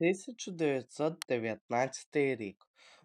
1919 рік.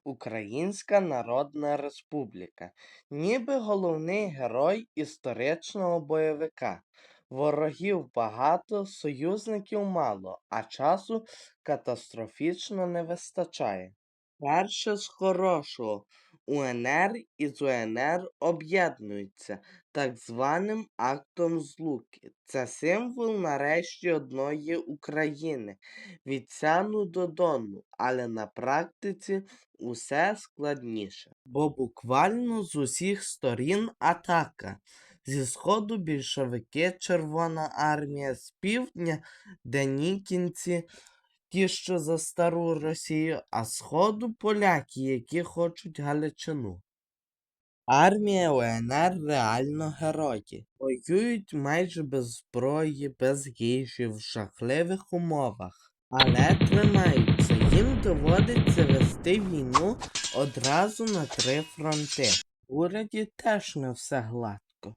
Українська Народна Республіка. Ніби головний герой історичного бойовика. Ворогів багато, союзників мало, а часу катастрофічно не вистачає. Перше з хорошого. УНР і ЗУНР об'єднуються так званим актом злуки. Це символ нарешті одної України від Сяну до Дону, але на практиці усе складніше. Бо буквально з усіх сторін атака. Зі сходу більшовики Червона армія, з півдня денікінці, ті, що за стару Росію, а сходу поляки, які хочуть Галичину. Армія УНР реально герої. Воюють майже без зброї, без їжі, в жахливих умовах. Але тримаються. Їм доводиться вести війну одразу на три фронти. В уряді теж не все гладко.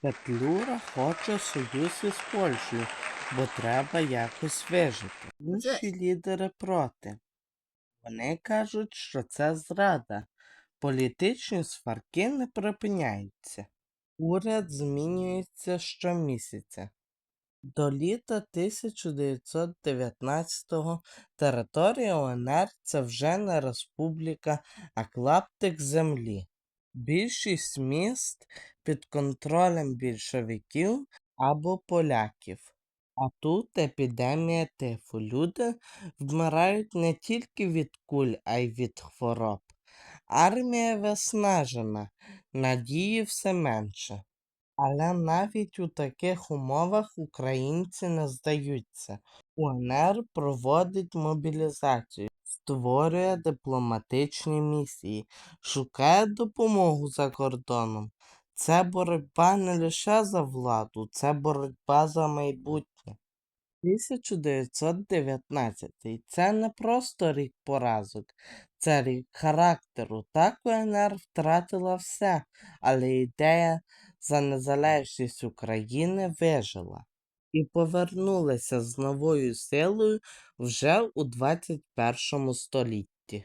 Петлюра хоче союз із Польщею, бо треба якось вижити. Інші лідери проти. Вони кажуть, що це зрада. Політичні сварки не припиняються. Уряд змінюється щомісяця. До літа 1919-го територія УНР це вже не республіка, а клаптик землі. Більшість міст під контролем більшовиків або поляків. А тут епідемія тифу. Люди вмирають не тільки від куль, а й від хвороб. Армія виснажена, надії все менше. Але навіть у таких умовах українці не здаються. УНР проводить мобілізацію, створює дипломатичні місії, шукає допомогу за кордоном. Це боротьба не лише за владу, це боротьба за майбутнє. 1919 це не просто рік поразок, це рік характеру. Так УНР втратила все, але ідея за незалежність України вижила і повернулася з новою силою вже у 21 столітті.